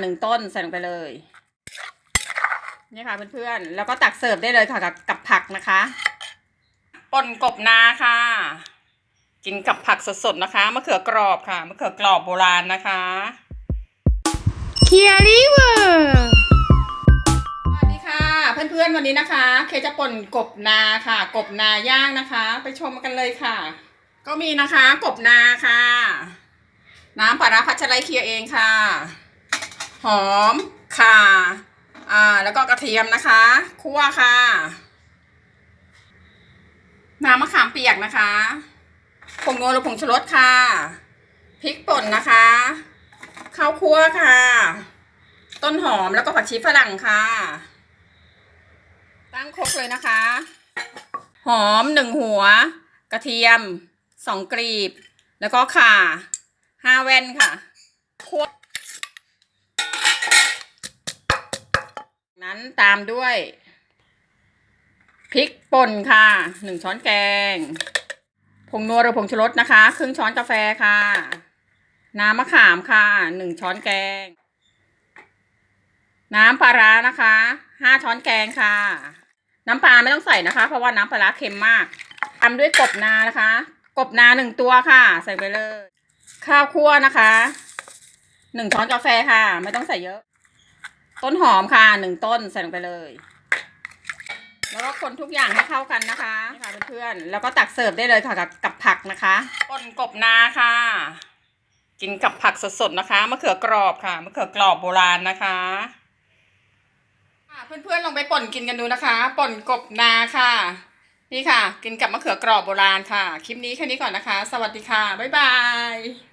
หนึ่งต้นใส่ลงไปเลยนี่ค่ะเพื่อนๆ แล้วก็ตักเสิร์ฟได้เลยค่ะกับกับผักนะคะป่นกบนาค่ะ กินกับผักสดๆนะคะมะเขือกรอบค่ะมะเขือกรอบโบราณนะคะเคียริเวอร์สวัสดีค่ะ เพื่อนๆวันนี้นะคะ เคจะป่นกบนาค่ะ กบนาย่างนะคะ ไปชมกันเลยค่ะ ก็มีนะคะ กบนาค่ะ น้ำปลาร้าพัชไลเคียเองค่ะ หอมข่าอ่าแล้วก็กระเทียมนะคะคั่วค่ะน้ำมะขามเปียกนะคะผงนัวหรือผงชูรสค่ะพริกป่นนะคะข้าวคั่วค่ะ ต้นหอมแล้วก็ผักชีฝรั่งค่ะ ตั้งครกเลยนะคะ หอมหนึ่งหัว กระเทียมสองกรีบ แล้วก็ข่าห้าแว่นค่ะคั่ว นั้นตามด้วยพริกป่นค่ะหนึ่งช้อนแกง ผงนัวหรือผงชูรสนะคะ ครึ่งช้อนกาแฟค่ะ น้ำมะขามค่ะหนึ่งช้อนแกง น้ำปลาร้านะคะห้าช้อนแกงค่ะ น้ำปลาไม่ต้องใส่นะคะ เพราะว่าน้ำปลาร้าเค็มมากตามด้วยกบนานะคะ กบนาหนึ่งตัวค่ะ ใส่ไปเลย ข้าวคั่วนะคะหนึ่งช้อนกาแฟค่ะ ไม่ต้องใส่เยอะ ต้นหอมค่ะหนึ่งต้นใส่ลงไปเลย แล้วก็คนทุกอย่างให้เข้ากันนะคะนี่ค่ะเพื่อนๆแล้วก็ตักเสิร์ฟได้เลยค่ะกับกับผักนะคะป่นกบนาค่ะ กินกับผักสดๆนะคะมะเขือกรอบค่ะมะเขือกรอบโบราณนะคะอะเพื่อนๆลองไปป่นกินกันดูนะคะ ป่นกบนาค่ะ นี่ค่ะ กินกับมะเขือกรอบโบราณค่ะ คลิปนี้แค่นี้ก่อนนะคะ สวัสดีค่ะ บ๊ายบาย